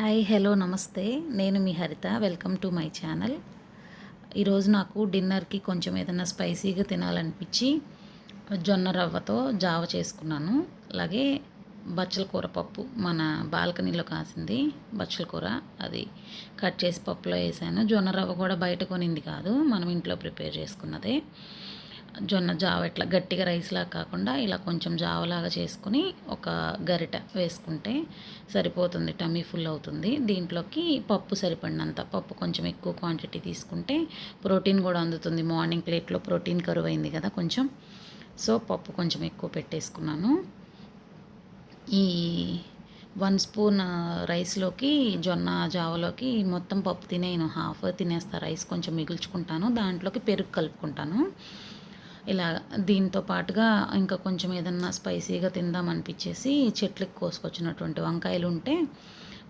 Hi hello namaste. నేను మీ Haritha. Welcome to my channel. ఈరోజు నాకు డిన్నర్కి కొంచెం ఏదైనా స్పైసీగా తినాలనిపించి జొన్న రవ్వతో జావ చేసుకున్నాను. అలాగే బచ్చల కూర పప్పు. మన బాల్కనీలో కాసింది బచ్చల కూర. అది కట్ చేసి పప్పులో వేసాను. జొన్న రవ్వ కూడా బయట కొనింది కాదు. మనం ఇంట్లో ప్రిపేర్ చేసుకున్నదే. జొన్న జావ ఇట్లా గట్టిగా రైస్లా కాకుండా ఇలా కొంచెం జావలాగా చేసుకుని ఒక గరిట వేసుకుంటే సరిపోతుంది టమ్మీ ఫుల్ అవుతుంది. దీంట్లోకి పప్పు సరిపడినంత పప్పు కొంచెం ఎక్కువ క్వాంటిటీ తీసుకుంటే ప్రోటీన్ కూడా అందుతుంది. మార్నింగ్ ప్లేట్లో ప్రోటీన్ కరువు అయింది కదా కొంచెం. సో పప్పు కొంచెం ఎక్కువ పెట్టేసుకున్నాను. ఈ వన్ స్పూన్ రైస్లోకి జొన్న జావలోకి మొత్తం పప్పు తినేను హాఫ్ తినేస్తా రైస్ కొంచెం మిగుల్చుకుంటాను. దాంట్లోకి పెరుగు కలుపుకుంటాను. ఇలా దీంతో పాటుగా ఇంకా కొంచెం ఏదన్నా స్పైసీగా తిందాం అనిపించేసి చెట్లకు కోసుకొచ్చినటువంటి వంకాయలు ఉంటే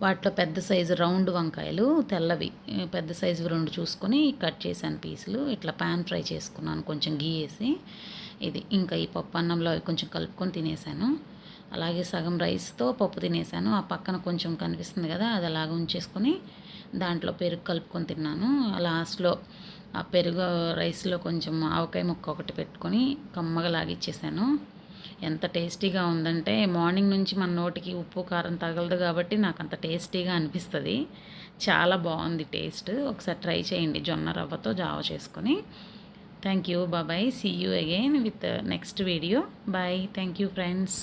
వాటిలో పెద్ద సైజు రౌండ్ వంకాయలు తెల్లవి పెద్ద సైజు రెండు చూసుకొని కట్ చేశాను పీసులు. ఇట్లా ప్యాన్ ఫ్రై చేసుకున్నాను కొంచెం గీ వేసి. ఇది ఇంకా ఈ పప్పు అన్నంలో కొంచెం కలుపుకొని తినేసాను. అలాగే సగం రైస్తో పప్పు తినేసాను. ఆ పక్కన కొంచెం కనిపిస్తుంది కదా అది అలాగ ఉంచేసుకొని దాంట్లో పెరుగు కలుపుకొని తిన్నాను. లాస్ట్లో ఆ పెరుగు రైస్లో కొంచెం ఆవకాయ ముక్క ఒకటి పెట్టుకొని కమ్మగా లాగిచ్చేసాను. ఎంత టేస్టీగా ఉందంటే మార్నింగ్ నుంచి మన నోటికి ఉప్పు కారం తగలదు కాబట్టి నాకు అంత టేస్టీగా అనిపిస్తుంది. చాలా బాగుంది టేస్ట్. ఒకసారి ట్రై చేయండి జొన్న రవ్వతో జావ చేసుకొని. Thank you. బాబాయ్ see you again with next video bye thank you friends